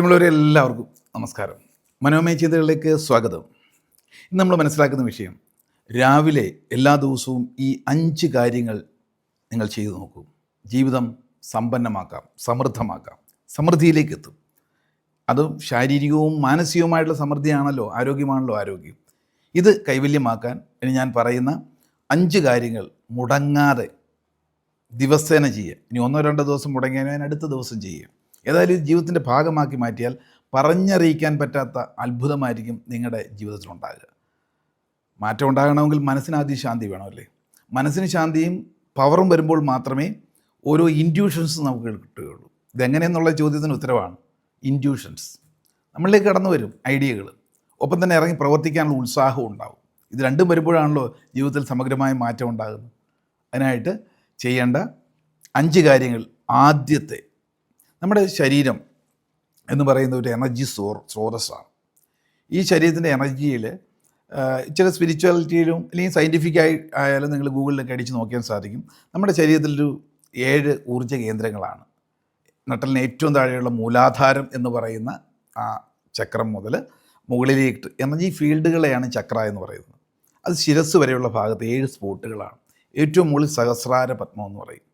പ്രിയമുള്ളവരെ എല്ലാവർക്കും നമസ്കാരം. മനോമയ ചിന്തകളിലേക്ക് സ്വാഗതം. ഇന്ന് നമ്മൾ മനസ്സിലാക്കുന്ന വിഷയം രാവിലെ എല്ലാ ദിവസവും ഈ അഞ്ച് കാര്യങ്ങൾ നിങ്ങൾ ചെയ്തു നോക്കൂ. ജീവിതം സമ്പന്നമാക്കാം സമൃദ്ധമാക്കാം സമൃദ്ധിയിലേക്ക് എത്തും. അതും ശാരീരികവും മാനസികവുമായിട്ടുള്ള സമൃദ്ധിയാണല്ലോ ആരോഗ്യമാണല്ലോ ആരോഗ്യം. ഇത് കൈവല്യമാക്കാൻ ഇനി ഞാൻ പറയുന്ന അഞ്ച് കാര്യങ്ങൾ മുടങ്ങാതെ ദിവസേന ചെയ്യുക. ഇനി ഒന്നോ രണ്ടോ ദിവസം മുടങ്ങിയാൽ ഞാൻ അടുത്ത ദിവസം ചെയ്യുക. ഏതായാലും ഇത് ജീവിതത്തിന്റെ ഭാഗമാക്കി മാറ്റിയാൽ പറഞ്ഞറിയിക്കാൻ പറ്റാത്ത അത്ഭുതമായിരിക്കും നിങ്ങളുടെ ജീവിതത്തിലുണ്ടാകുക. മാറ്റം ഉണ്ടാകണമെങ്കിൽ മനസ്സിനാദ്യം ശാന്തി വേണമല്ലേ മനസ്സിന് ശാന്തിയും പവറും വരുമ്പോൾ മാത്രമേ ഓരോ ഇൻഡ്യൂഷൻസ് നമുക്ക് കിട്ടുകയുള്ളൂ. ഇതെങ്ങനെയെന്നുള്ള ചോദ്യത്തിന് ഉത്തരവാണ് ഇൻഡ്യൂഷൻസ് നമ്മളിലേക്ക് കടന്നു വരും ഐഡിയകൾ. ഒപ്പം തന്നെ ഇറങ്ങി പ്രവർത്തിക്കാനുള്ള ഉത്സാഹവും ഉണ്ടാവും. ഇത് രണ്ടും വരുമ്പോഴാണല്ലോ ജീവിതത്തിൽ സമഗ്രമായ മാറ്റം ഉണ്ടാകുന്നത്. അതിനായിട്ട് ചെയ്യേണ്ട അഞ്ച് കാര്യങ്ങൾ ആദ്യത്തെ നമ്മുടെ ശരീരം എന്ന് പറയുന്ന ഒരു എനർജി സ്രോ സ്രോതസ്സാണ്. ഈ ശരീരത്തിന്റെ എനർജിയിൽ ചില സ്പിരിച്വാലിറ്റിയിലും അല്ലെങ്കിൽ സയന്റിഫിക് ആയി ആയാലും നിങ്ങൾ ഗൂഗിളിലൊക്കെ അടിച്ച് നോക്കിയാൽ സാധിക്കും. നമ്മുടെ ശരീരത്തിലൊരു ഏഴ് ഊർജ കേന്ദ്രങ്ങളാണ്. നട്ടലിന് ഏറ്റവും താഴെയുള്ള മൂലാധാരം എന്ന് പറയുന്ന ആ ചക്രം മുതൽ മുകളിലേക്ക് എനർജി ഫീൽഡുകളെയാണ് ചക്ര എന്ന് പറയുന്നത്. അത് ശിരസ് വരെയുള്ള ഭാഗത്ത് ഏഴ് സ്പോട്ടുകളാണ്. ഏറ്റവും മുകളിൽ സഹസ്രാര പത്മം എന്ന് പറയും.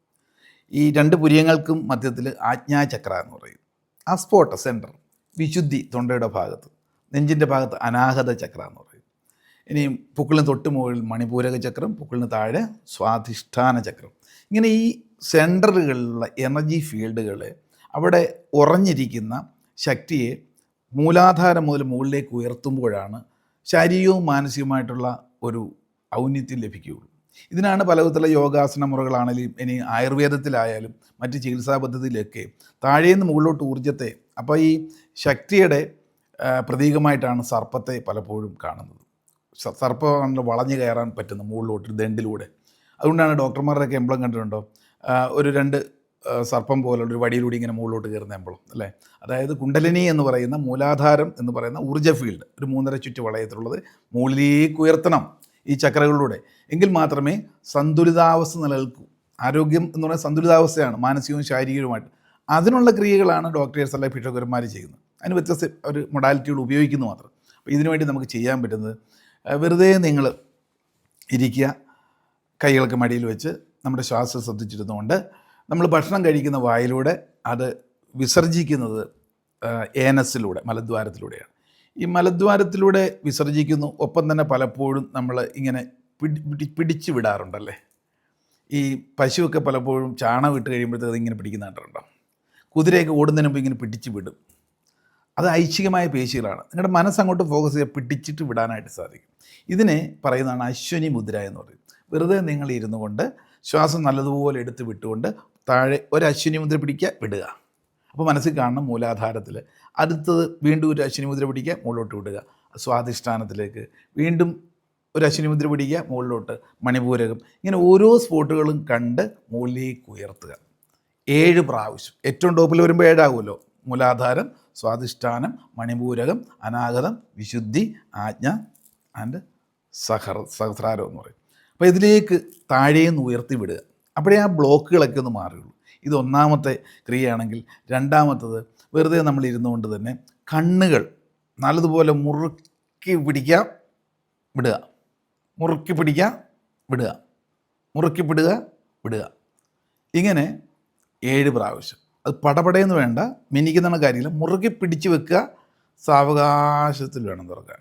ഈ രണ്ട് പുരിയങ്ങൾക്കും മധ്യത്തിൽ ആജ്ഞാചക്ര എന്ന് പറയും. ആ സ്പോട്ട് സെന്റർ വിശുദ്ധി തൊണ്ടയുടെ ഭാഗത്ത് നെഞ്ചിന്റെ ഭാഗത്ത് അനാഹത ചക്ര എന്ന് പറയും. ഇനിയും പുക്കിളിന് തൊട്ട് മുകളിൽ മണിപൂരക ചക്രം പുക്കിളിന് താഴെ സ്വാധിഷ്ഠാന ചക്രം. ഇങ്ങനെ ഈ സെന്ററുകളിലുള്ള എനർജി ഫീൽഡുകൾ അവിടെ ഉറഞ്ഞിരിക്കുന്ന ശക്തിയെ മൂലാധാരം മുതൽ മുകളിലേക്ക് ഉയർത്തുമ്പോഴാണ് ശാരീരികവും മാനസികവുമായിട്ടുള്ള ഒരു ഔന്നിത്യം ലഭിക്കുകയുള്ളൂ. ഇതിനാണ് പല വിധത്തിലുള്ള യോഗാസന മുറകളാണെങ്കിലും ഇനി ആയുർവേദത്തിലായാലും മറ്റ് ചികിത്സാ പദ്ധതിയിലൊക്കെ താഴേന്ന് മുകളിലോട്ട് ഊർജത്തെ അപ്പോൾ ഈ ശക്തിയുടെ പ്രതീകമായിട്ടാണ് സർപ്പത്തെ പലപ്പോഴും കാണുന്നത്. സർപ്പമാണല്ലോ വളഞ്ഞു കയറാൻ പറ്റുന്ന മുകളിലോട്ട് ദണ്ടിലൂടെ അതുകൊണ്ടാണ് ഡോക്ടർമാരുടെയൊക്കെ എംബ്ലം കണ്ടിട്ടുണ്ടോ? ഒരു രണ്ട് സർപ്പം പോലെ ഒരു വടിയിലൂടെ ഇങ്ങനെ മുകളിലോട്ട് കയറുന്ന എംബ്ലം അല്ലേ? അതായത് കുണ്ടലിനി എന്ന് പറയുന്ന മൂലാധാരം എന്ന് പറയുന്ന ഊർജ ഫീൽഡ് ഒരു മൂന്നര ചുറ്റു വളയത്തിലുള്ളത് മുകളിലേക്ക് ഉയർത്തണം. ഈ ചക്രകളിലൂടെ. എങ്കിൽ മാത്രമേ സന്തുലിതാവസ്ഥ നിലനിൽക്കൂ. ആരോഗ്യം എന്ന് പറയുന്നത് സന്തുലിതാവസ്ഥയാണ് മാനസികവും ശാരീരികവുമായിട്ട്. അതിനുള്ള ക്രിയകളാണ് ഡോക്ടേഴ്സ് അല്ലെങ്കിൽ ഭിഷകന്മാർ ചെയ്യുന്നത്. അതിന് വ്യത്യസ്ത ഒരു മൊഡാലിറ്റികൾ ഉപയോഗിക്കുന്നു മാത്രം. അപ്പോൾ ഇതിനു വേണ്ടി നമുക്ക് ചെയ്യാൻ പറ്റുന്നത് വെറുതെ നിങ്ങൾ ഇരിക്കുക കൈകളൊക്കെ മടിയിൽ വെച്ച് നമ്മുടെ ശ്വാസം ശ്രദ്ധിച്ചിരുന്നുകൊണ്ട് നമ്മൾ ഭക്ഷണം കഴിക്കുന്ന വായിലൂടെ അത് വിസർജിക്കുന്നത് ഏനസിലൂടെ മലദ്വാരത്തിലൂടെയാണ്. ഈ മലദ്വാരത്തിലൂടെ വിസർജിക്കുന്നു. ഒപ്പം തന്നെ പലപ്പോഴും നമ്മൾ ഇങ്ങനെ പിടി പിടി- പിടിച്ചു വിടാറുണ്ടല്ലേ? ഈ പശുവൊക്കെ പലപ്പോഴും ചാണകം ഇട്ട് കഴിയുമ്പോഴത്തേക്ക് അതിങ്ങനെ പിടിക്കുന്ന കണ്ടിട്ടുണ്ടോ? കുതിരയൊക്കെ ഓടുന്നതിന് മുമ്പ് ഇങ്ങനെ പിടിച്ചു വിടും. അത് ഐച്ഛികമായ പേശികളാണ്. നിങ്ങളുടെ മനസ്സങ്ങോട്ട് ഫോക്കസ് ചെയ്യുക പിടിച്ചിട്ട് വിടാനായിട്ട് സാധിക്കും. ഇതിനെ പറയുന്നതാണ് അശ്വനി മുദ്ര എന്ന് പറയും. വെറുതെ നിങ്ങൾ ഇരുന്നു കൊണ്ട് ശ്വാസം നല്ലതുപോലെ എടുത്ത് വിട്ടുകൊണ്ട് താഴെ ഒരു അശ്വനി മുദ്ര പിടിക്കുക വിടുക. അപ്പോൾ മനസ്സിൽ കാണണം മൂലാധാരത്തിൽ അടുത്തത് വീണ്ടും ഒരു അശ്വിനി മുദ്ര പിടിക്കുക മുകളിലോട്ട് വിടുക. സ്വാധിഷ്ഠാനത്തിലേക്ക് വീണ്ടും ഒരു അശ്വിനി മുദ്ര പിടിക്കുക മുകളിലോട്ട് മണിപൂരകം. ഇങ്ങനെ ഓരോ സ്പോട്ടുകളും കണ്ട് മുകളിലേക്ക് ഉയർത്തുക. ഏഴ് പ്രാവശ്യം. ഏറ്റവും ടോപ്പിൽ വരുമ്പോൾ ഏഴാകുമല്ലോ. മൂലാധാരം സ്വാധിഷ്ഠാനം മണിപൂരകം അനാഗതം വിശുദ്ധി ആജ്ഞ ആൻഡ് സഹർ സഹസ്രാരം എന്ന് പറയും. അപ്പോൾ ഇതിലേക്ക് താഴേന്ന് ഉയർത്തി വിടുക. അപ്പോഴേ ആ ബ്ലോക്കുകളൊക്കെ ഒന്ന് മാറുകയുള്ളൂ ഇത് ഒന്നാമത്തെ ക്രിയയാണെങ്കിൽ രണ്ടാമത്തത് വെറുതെ നമ്മൾ ഇരുന്നുകൊണ്ട് തന്നെ കണ്ണുകൾ നല്ലതുപോലെ മുറുക്കി പിടിക്കുക വിടുക. മുറുക്കി പിടിക്കുക വിടുക. മുറുക്കി പിടുക വിടുക. ഇങ്ങനെ ഏഴ് പ്രാവശ്യം. അത് പടപടയെന്ന് വേണ്ട മിനിക്കുന്ന കാര്യമില്ല. മുറുകെ പിടിച്ചു വെക്കുക. സാവകാശത്തിൽ വേണം തുറക്കാൻ.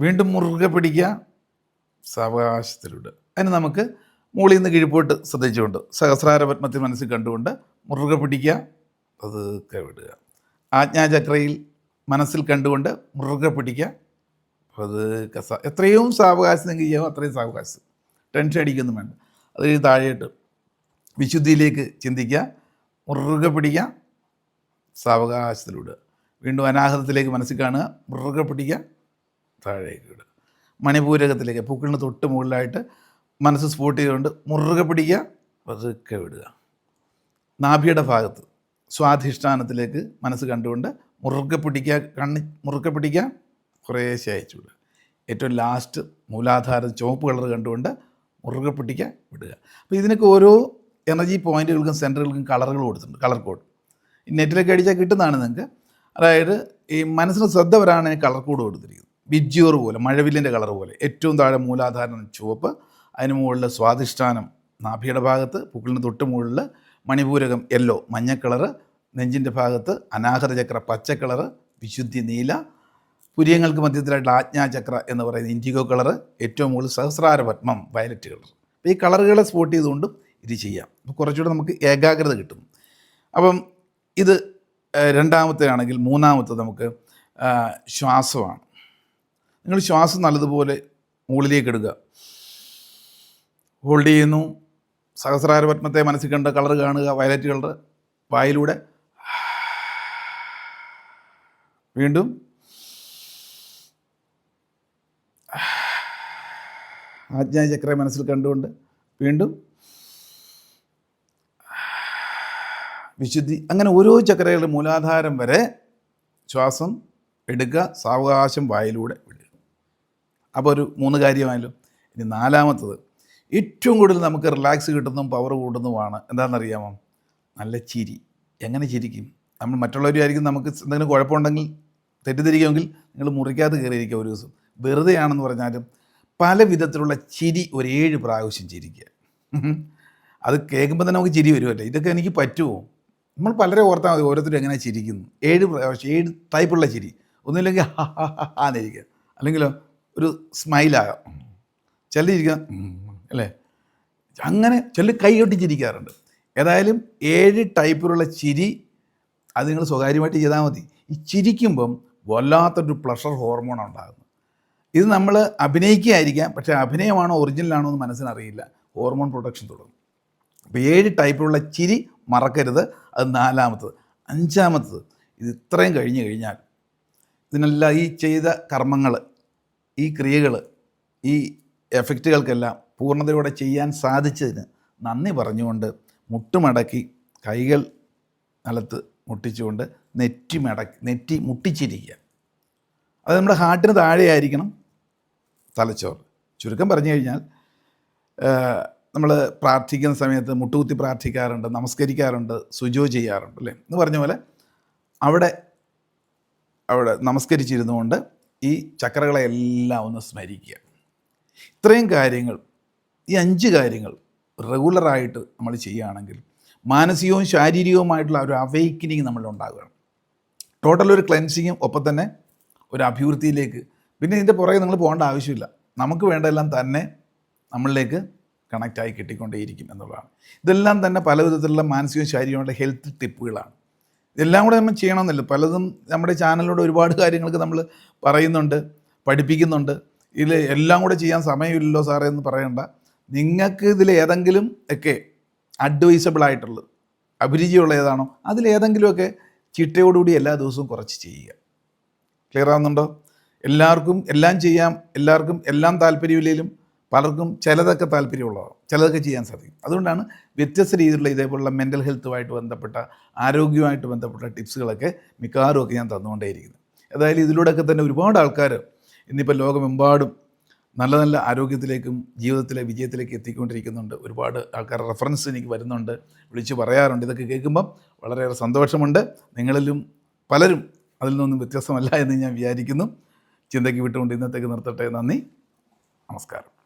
വീണ്ടും മുറുകെ പിടിക്കുക. സാവകാശത്തിലൂടെ. അതിന് നമുക്ക് മുകളിൽ നിന്ന് കിഴിപ്പോയിട്ട് ശ്രദ്ധിച്ചുകൊണ്ട് സഹസ്രാരപത്മത്തിൽ മനസ്സിൽ കണ്ടുകൊണ്ട് മുറുകെ പിടിക്കുക പതുക്കെ വിടുക ആജ്ഞാചക്രയിൽ മനസ്സിൽ കണ്ടുകൊണ്ട് മുറുകെ പിടിക്കുക പതുക്കെ സ എത്രയും സാവകാശം നിങ്ങൾക്ക് ചെയ്യാമോ അത്രയും സാവകാശം. ടെൻഷൻ അടിക്കൊന്നും വേണ്ട. അത് കഴിഞ്ഞ് താഴെയിട്ട് വിശുദ്ധിയിലേക്ക് ചിന്തിക്കുക മുറുകെ പിടിക്കുക സാവകാശത്തിലൂടെ. വീണ്ടും അനാഹതത്തിലേക്ക് മനസ്സിൽ കാണുക മുറുകെ പിടിക്കുക താഴേക്ക് വിടുക മണിപൂരകത്തിലേക്ക് പൂക്കളിന് തൊട്ട് മുകളിലായിട്ട് മനസ്സ് സ്പോട്ട് ചെയ്തുകൊണ്ട് മുറുകെ പിടിക്കുക. പതുക്കെ വിടുക. നാഭിയുടെ ഭാഗത്ത് സ്വാധിഷ്ഠാനത്തിലേക്ക് മനസ്സ് കണ്ടുകൊണ്ട് മുറുകെ പിടിക്കുക കണ്ണി മുറുകെ പിടിക്കുക കുറേശ്ശെ അയച്ചു വിടുക. ഏറ്റവും ലാസ്റ്റ് മൂലാധാര ചുവപ്പ് കളർ കണ്ടുകൊണ്ട് മുറുകെ പിടിക്കുക വിടുക. അപ്പോൾ ഇതിനൊക്കെ ഓരോ എനർജി പോയിന്റുകൾക്കും സെന്ററുകൾക്കും കളറുകൾ കൊടുത്തിട്ടുണ്ട് കളർ കോഡ് നെറ്റിലൊക്കെ അടിച്ചാൽ കിട്ടുന്നതാണ് നിങ്ങൾക്ക്. അതായത് ഈ മനസ്സിന് ശ്രദ്ധ വരാണെങ്കിൽ കളർ കോഡ് കൊടുത്തിരിക്കുന്നത്. ബിജ്യൂർ പോലെ മഴവില്ലിന്റെ കളർ പോലെ ഏറ്റവും താഴെ മൂലാധാരം ചുവപ്പ് അതിന് മുകളിൽ സ്വാധിഷ്ഠാനം നാഭിയുടെ ഭാഗത്ത് പുക്കിളിന് തൊട്ട് മുകളിൽ മണിപൂരകം യെല്ലോ മഞ്ഞ കളറ് നെഞ്ചിന്റെ ഭാഗത്ത് അനാഹത ചക്ര പച്ച കളറ് വിശുദ്ധി നീല പുരിയങ്ങൾക്ക് മധ്യത്തിലായിട്ട് ആജ്ഞാചക്ര എന്ന് പറയുന്ന ഇൻഡിഗോ കളറ് ഏറ്റവും മുകളിൽ സഹസ്രാര പത്മം വയലറ്റ് കളർ അപ്പോൾ ഈ കളറുകളെ സ്പോട്ട് ചെയ്തുകൊണ്ടും ഇത് ചെയ്യാം. അപ്പോൾ കുറച്ചുകൂടെ നമുക്ക് ഏകാഗ്രത കിട്ടും. അപ്പം ഇത് രണ്ടാമത്തേതാണെങ്കിൽ മൂന്നാമത്തെ നമുക്ക് ശ്വാസമാണ്. നിങ്ങൾ ശ്വാസം നല്ലതുപോലെ മുകളിലേക്ക് എടുക്കുക. ഹോൾഡ് ചെയ്യുന്നു. സഹസ്രാര പത്മത്തെ മനസ്സിൽ കണ്ട് കളർ കാണുക വയലറ്റ് കളർ വായിലൂടെ. വീണ്ടും. ആജ്ഞാചക്രയെ മനസ്സിൽ കണ്ടുകൊണ്ട് വീണ്ടും. വിശുദ്ധി. അങ്ങനെ ഓരോ ചക്രകളുടെ മൂലാധാരം വരെ ശ്വാസം എടുക്കുക സാവകാശം വായിലൂടെ വിടുക. അപ്പോൾ ഒരു മൂന്ന് കാര്യമായല്ലോ ഇനി നാലാമത്തത്. ഏറ്റവും കൂടുതൽ നമുക്ക് റിലാക്സ് കിട്ടുന്നതും പവർ കൂടുന്നതുമാണ് എന്താണെന്നറിയാമോ? നല്ല ചിരി. എങ്ങനെ ചിരിക്കും? നമ്മൾ മറ്റുള്ളവരുമായിരിക്കും നമുക്ക് എന്തെങ്കിലും കുഴപ്പമുണ്ടെങ്കിൽ തെറ്റിദ്ധരിക്കുമെങ്കിൽ നിങ്ങൾ മുറിക്കാതെ കയറിയിരിക്കുക ഒരു ദിവസം. വെറുതെയാണെന്ന് പറഞ്ഞാലും പല വിധത്തിലുള്ള ചിരി ഒരു ഏഴ് പ്രാവശ്യം ചിരിക്കുക. അത് കേൾക്കുമ്പോൾ തന്നെ നമുക്ക് ചിരി വരുമല്ലേ ഇതൊക്കെ എനിക്ക് പറ്റുമോ? നമ്മൾ പലരെ ഓർത്താൽ മതി ഓരോരുത്തരും എങ്ങനെ ചിരിക്കുന്നു. ഏഴ് പ്രാവശ്യം ഏഴ് ടൈപ്പുള്ള ചിരി. ഒന്നുമില്ലെങ്കിൽ ഹാ ഹാ ഹാ എന്നിരിക്കുക. അല്ലെങ്കിലോ ഒരു സ്മൈലാകാം ചിലരിക്കുക അല്ലേ? അങ്ങനെ ചില കൈകൊട്ടി ചിരിക്കാറുണ്ട് ഏതായാലും ഏഴ് ടൈപ്പിലുള്ള ചിരി അത് നിങ്ങൾ സ്വകാര്യമായിട്ട് ചെയ്താൽ മതി. ഈ ചിരിക്കുമ്പം വല്ലാത്തൊരു പ്ലഷർ ഹോർമോണാണ് ഉണ്ടാകുന്നത്. ഇത് നമ്മൾ അഭിനയിക്കുകയായിരിക്കാം പക്ഷേ അഭിനയമാണോ ഒറിജിനലാണോ എന്ന് മനസ്സിനറിയില്ല. ഹോർമോൺ പ്രൊട്ടക്ഷൻ തുടങ്ങും. അപ്പോൾ ഏഴ് ടൈപ്പിലുള്ള ചിരി മറക്കരുത്. അത് നാലാമത്തത്. അഞ്ചാമത്തത്. ഇത് ഇത്രയും കഴിഞ്ഞു കഴിഞ്ഞാൽ ഇതിനെല്ലാം ഈ ചെയ്ത കർമ്മങ്ങൾ ഈ ക്രിയകൾ ഈ എഫക്റ്റുകൾക്കെല്ലാം പൂർണതയോടെ ചെയ്യാൻ സാധിച്ചതിന് നന്ദി പറഞ്ഞുകൊണ്ട് മുട്ടുമടക്കി കൈകൾ നിലത്ത് മുട്ടിച്ചുകൊണ്ട് നെറ്റി മടക്കി നെറ്റി മുട്ടിച്ചിരിക്കുക. അത് നമ്മുടെ ഹാർട്ടിന് താഴെയായിരിക്കണം തലച്ചോറ്. ചുരുക്കം പറഞ്ഞു കഴിഞ്ഞാൽ നമ്മൾ പ്രാർത്ഥിക്കുന്ന സമയത്ത് മുട്ടുകുത്തി പ്രാർത്ഥിക്കാറുണ്ട് നമസ്കരിക്കാറുണ്ട് സുജോ ചെയ്യാറുണ്ട് അല്ലേ? എന്ന് പറഞ്ഞ പോലെ അവിടെ അവിടെ നമസ്കരിച്ചിരുന്നുകൊണ്ട് ഈ ചക്രകളെ എല്ലാം ഒന്ന് സ്മരിക്കുക. ഇത്രയും കാര്യങ്ങൾ ഈ അഞ്ച് കാര്യങ്ങൾ റെഗുലറായിട്ട് നമ്മൾ ചെയ്യുകയാണെങ്കിൽ മാനസികവും ശാരീരികവുമായിട്ടുള്ള ഒരു അവൈക്കനിങ് നമ്മളുണ്ടാകുകയാണ് ടോട്ടൽ ഒരു ക്ലെൻസിങ്ങും ഒപ്പം തന്നെ ഒരു അഭിവൃദ്ധിയിലേക്ക്. പിന്നെ ഇതിന്റെ പുറകെ നിങ്ങൾ പോകേണ്ട ആവശ്യമില്ല. നമുക്ക് വേണ്ടതെല്ലാം തന്നെ നമ്മളിലേക്ക് കണക്റ്റായി കിട്ടിക്കൊണ്ടേയിരിക്കും എന്നുള്ളതാണ്. ഇതെല്ലാം തന്നെ പല വിധത്തിലുള്ള മാനസികവും ശാരീരികമായിട്ടുള്ള ഹെൽത്ത് ടിപ്പുകളാണ് ഇതെല്ലാം കൂടെ നമ്മൾ ചെയ്യണമെന്നില്ല. പലതും നമ്മുടെ ചാനലിലൂടെ ഒരുപാട് കാര്യങ്ങൾക്ക് നമ്മൾ പറയുന്നുണ്ട് പഠിപ്പിക്കുന്നുണ്ട്. ഇതിൽ എല്ലാം കൂടെ ചെയ്യാൻ സമയമില്ലല്ലോ സാറേ എന്ന് പറയണ്ട. നിങ്ങൾക്ക് ഇതിൽ ഏതെങ്കിലും ഒക്കെ അഡ്വൈസബിൾ ആയിട്ടുള്ളത് അഭിരുചിയുള്ള ഏതാണോ അതിലേതെങ്കിലുമൊക്കെ ചിട്ടയോടുകൂടി എല്ലാ ദിവസവും കുറച്ച് ചെയ്യുക. ക്ലിയർ ആവുന്നുണ്ടോ? എല്ലാവർക്കും എല്ലാം ചെയ്യാം എല്ലാവർക്കും എല്ലാം താല്പര്യമില്ലെങ്കിലും പലർക്കും ചിലതൊക്കെ താല്പര്യമുള്ളതാണ് ചിലതൊക്കെ ചെയ്യാൻ സാധിക്കും. അതുകൊണ്ടാണ് വ്യത്യസ്ത രീതിയിലുള്ള ഇതേപോലുള്ള മെന്റൽ ഹെൽത്തുമായിട്ട് ബന്ധപ്പെട്ട ആരോഗ്യവുമായിട്ട് ബന്ധപ്പെട്ട ടിപ്സുകളൊക്കെ മിക്കവാറും ഒക്കെ ഞാൻ തന്നുകൊണ്ടേയിരിക്കുന്നത്. അതായത് ഇതിലൂടെയൊക്കെ തന്നെ ഒരുപാട് ആൾക്കാർ ഇന്നിപ്പോൾ ലോകമെമ്പാടും നല്ല നല്ല ആരോഗ്യത്തിലേക്കും ജീവിതത്തിലെ വിജയത്തിലേക്ക് എത്തിക്കൊണ്ടിരിക്കുന്നുണ്ട്. ഒരുപാട് ആൾക്കാരുടെ റെഫറൻസ് എനിക്ക് വരുന്നുണ്ട്. വിളിച്ച് പറയാറുണ്ട്. ഇതൊക്കെ കേൾക്കുമ്പം വളരെയേറെ സന്തോഷമുണ്ട്. നിങ്ങളിലും പലരും അതിൽ നിന്നും വ്യത്യസ്തമല്ല എന്ന് ഞാൻ വിചാരിക്കുന്നു. ചിന്തയ്ക്ക് വിട്ടുകൊണ്ട് ഇന്നത്തേക്ക് നിർത്തട്ടെ. നന്ദി. നമസ്കാരം.